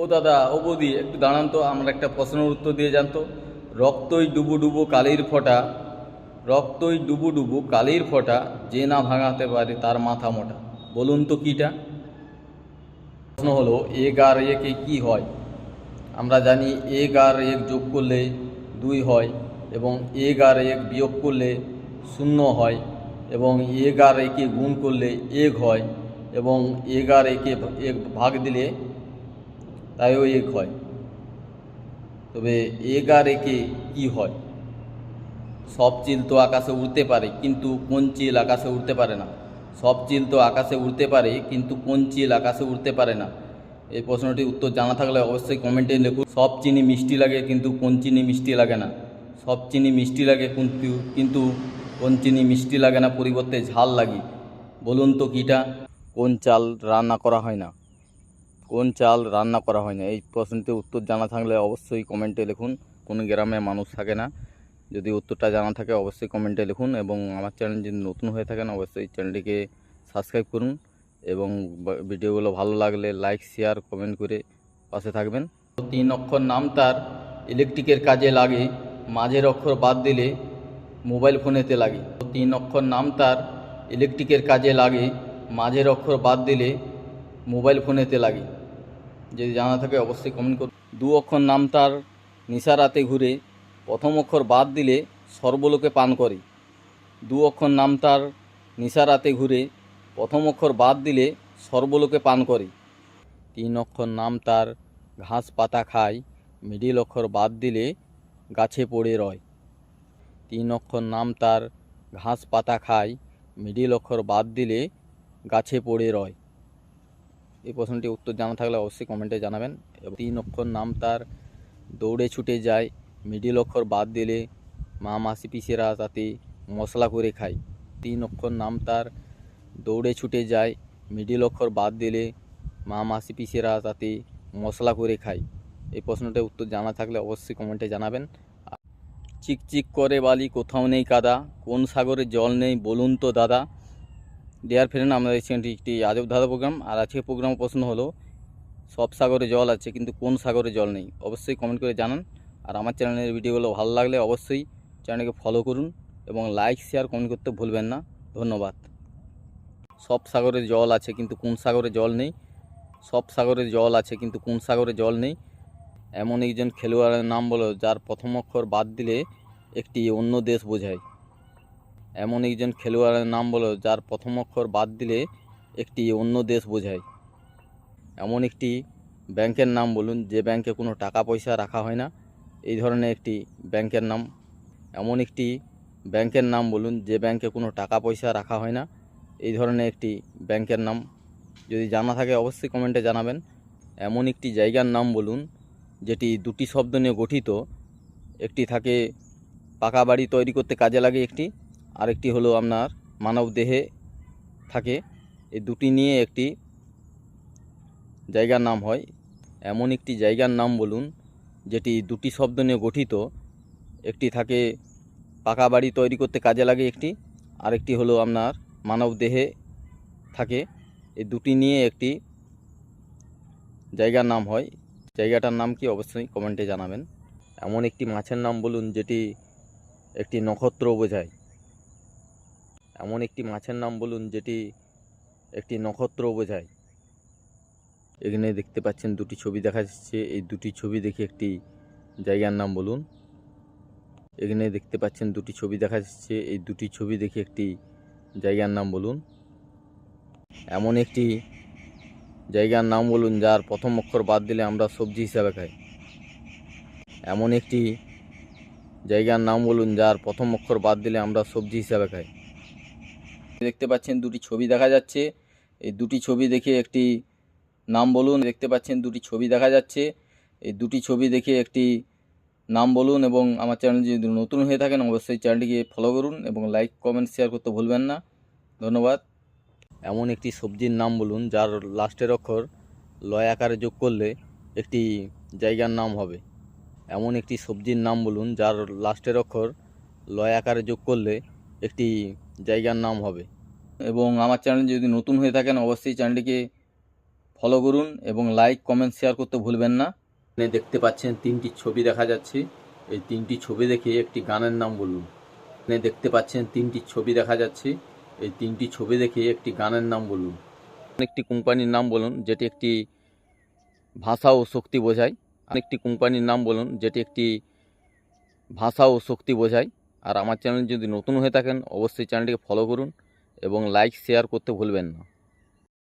ও দাদা, ও বৌদি, একটু দাঁড়ান তো, আমরা একটা প্রশ্নের উত্তর দিয়ে জানতো রক্তই ডুবু ডুবু কালির ফোঁটা, রক্তই ডুবু ডুবু কালির ফোঁটা, যে না ভাঙাতে পারে তার মাথা মোটা। বলুন তো কীটা? প্রশ্ন হলো এক আর একে কি হয়? আমরা জানি এক আর এক যোগ করলে দুই হয় এবং এক আর এক বিয়োগ করলে শূন্য হয় এবং এক আর একে গুণ করলে এক হয় এবং এক আর একে এক ভাগ দিলে তাইও এক হয়। তবে এক আর একে কি হয়? সব চিল তো আকাশে উড়তে পারে, কিন্তু কোন চিল আকাশে উড়তে পারে না? সব চিল তো আকাশে উড়তে পারে, কিন্তু কোন চিল আকাশে উড়তে পারে না? এই প্রশ্নটির উত্তর জানা থাকলে অবশ্যই কমেন্টে লিখুন। সব চিনি মিষ্টি লাগে, কিন্তু কোন চিনি মিষ্টি লাগে না? সব চিনি মিষ্টি লাগে, কিন্তু কিন্তু কোন চিনি মিষ্টি লাগে না? পরিবর্তে ঝাল লাগে। বলুন তো কীটা? কোন চাল রান্না করা হয় না? কোন চাল রান্না করা হয় না? এই প্রশ্নটির উত্তর জানা থাকলে অবশ্যই কমেন্টে লিখুন। কোন গ্রামে মানুষ থাকে না? যদি উত্তরটা জানা থাকে অবশ্যই কমেন্টে লিখুন এবং আমার চ্যানেল যদি নতুন হয়ে থাকেন, অবশ্যই চ্যানেলটিকে সাবস্ক্রাইব করুন এবং ভিডিওগুলো ভালো লাগলে লাইক শেয়ার কমেন্ট করে পাশে থাকবেন। তিন অক্ষর নাম তার ইলেকট্রিকের কাজে লাগে, মাঝের অক্ষর বাদ দিলে মোবাইল ফোনেতে লাগে। তিন অক্ষর নাম তার ইলেকট্রিকের কাজে লাগে, মাঝের অক্ষর বাদ দিলে মোবাইল ফোনেতে লাগে। যদি জানা থাকে অবশ্যই কমেন্ট করুন দু অক্ষর নাম তার নিশা রাতে ঘুরে প্রথম অক্ষর বাদ দিলে সর্বলোকে পান করে। দু অক্ষর নাম তার নিশা রাতে ঘুরে প্রথম অক্ষর বাদ দিলে সর্বলোকে পান করে। তিন অক্ষর নাম তার ঘাস পাতা খায় মিডিল অক্ষর বাদ দিলে গাছে পড়ে রয়। তিন অক্ষর নাম তার ঘাস পাতা খায় মিডিল অক্ষর বাদ দিলে গাছে পড়ে রয়। এই প্রশ্নটি উত্তর জানা থাকলে অবশ্যই কমেন্টে জানাবেন। এবং তিন অক্ষর নাম তার, দৌড়ে ছুটে যায় মিডিল অক্ষর বাদ দিলে মা, মাসি, পিসেরা তাতে মশলা করে খায়। তিন অক্ষর নাম তার, দৌড়ে ছুটে যায় মিডিল অক্ষর বাদ দিলে মা, মাসি, পিসেরা তাতে মশলা করে খায়। এই প্রশ্নটার উত্তর জানা থাকলে অবশ্যই কমেন্টে জানাবেন। চিকচিক করে বালি কোথাও নেই কাদা, কোন সাগরে জল নেই বলুন তো দাদা। ডিয়ার ফ্রেন্ড আমরা এটি একটি আজব ধাঁধা প্রোগ্রাম আর আজকে প্রোগ্রাম প্রশ্ন হলো, সব সাগরে জল আছে, কিন্তু কোন সাগরে জল নেই? অবশ্যই কমেন্ট করে জানান। আর আমার চ্যানেলের ভিডিওগুলো ভালো লাগলে অবশ্যই চ্যানেলকে ফলো করুন এবং লাইক শেয়ার কমেন্ট করতে ভুলবেন না। ধন্যবাদ। সব সাগরে জল আছে, কিন্তু কোন সাগরে জল নেই? সব সাগরে জল আছে, কিন্তু কোন সাগরে জল নেই? এমন একজন খেলোয়াড়ের নাম বলো, যার প্রথম অক্ষর বাদ দিলে একটি অন্য দেশ বোঝায়। এমন একজন খেলোয়াড়ের নাম বলো, যার প্রথম অক্ষর বাদ দিলে একটি অন্য দেশ বোঝায়। এমন একটি ব্যাংকের নাম বলুন, যে ব্যাংকে কোনো টাকা পয়সা রাখা হয় না, এই ধরনের একটি ব্যাংকের নাম। এমন একটি ব্যাংকের নাম বলুন, যে ব্যাংকে কোনো টাকা পয়সা রাখা হয় না, এই ধরনের একটি ব্যাংকের নাম। যদি জানা থাকে অবশ্যই কমেন্টে জানাবেন। এমন একটি জায়গার নাম বলুন, যেটি দুটি শব্দ নিয়ে গঠিত। একটি থাকে পাকা বাড়ি তৈরি করতে কাজে লাগে একটি আরেকটি হলো আপনার মানব দেহে থাকে। এই দুটি নিয়ে একটি জায়গার নাম হয়। এমন একটি জায়গার নাম বলুন, যেটি দুটি শব্দ নিয়ে গঠিত। একটি থাকে পাকা বাড়ি তৈরি করতে কাজে লাগে একটি, আরেকটি হলো আপনার মানব দেহে থাকে। এই দুটি নিয়ে একটি জায়গার নাম হয়। জায়গাটার নাম কি অবশ্যই কমেন্টে জানাবেন। এমন একটি মাছের নাম বলুন, যেটি একটি নক্ষত্র বোঝায়। এমন একটি মাছের নাম বলুন যেটি একটি নক্ষত্র বোঝায়। এখানে দেখতে পাচ্ছেন দুটি ছবি দেখা যাচ্ছে। এই দুটি ছবি দেখে একটি জায়গার নাম বলুন। এখানে দেখতে পাচ্ছেন দুটি ছবি দেখা যাচ্ছে। এই দুটি ছবি দেখে একটি জায়গার নাম বলুন। এমন একটি জায়গার নাম বলুন যার প্রথম অক্ষর বাদ দিলে আমরা সবজি হিসাবে খাই। এমন একটি জায়গার নাম বলুন যার প্রথম অক্ষর বাদ দিলে আমরা সবজি হিসাবে খাই। দেখতে পাচ্ছেন দুটি ছবি দেখা যাচ্ছে। এই দুটি ছবি দেখে একটি নাম বলুন, দেখতে পাচ্ছেন দুটি ছবি দেখা যাচ্ছে। এই দুটি ছবি দেখে একটি নাম বলুন এবং আমার চ্যানেল যদি নতুন হয়ে থাকেন, অবশ্যই চ্যানেলটিকে ফলো করুন এবং লাইক কমেন্ট শেয়ার করতে ভুলবেন না। ধন্যবাদ। এমন একটি সবজির নাম বলুন, যার লাস্টের অক্ষর লয় আকারে যোগ করলে একটি জায়গার নাম হবে। এমন একটি সবজির নাম বলুন, যার লাস্টের অক্ষর লয় আকারে যোগ করলে একটি জায়গার নাম হবে। এবং আমার চ্যানেল যদি নতুন হয়ে থাকেন, অবশ্যই চ্যানেলটিকে ফলো করুন এবং লাইক কমেন্ট শেয়ার করতে ভুলবেন না। এখানে দেখতে পাচ্ছেন তিনটি ছবি দেখা যাচ্ছে। এই তিনটি ছবি দেখে একটি গানের নাম বলুন। এখানে দেখতে পাচ্ছেন তিনটি ছবি দেখা যাচ্ছে। এই তিনটি ছবি দেখে একটি গানের নাম বলুন। একটি কোম্পানির নাম বলুন, যেটি একটি ভাষা ও শক্তি বোঝায়। আরেকটি কোম্পানির নাম বলুন, যেটি একটি ভাষা ও শক্তি বোঝায়। আর আমার চ্যানেল যদি নতুন হয়ে থাকেন, অবশ্যই চ্যানেলটিকে ফলো করুন এবং লাইক শেয়ার করতে ভুলবেন না।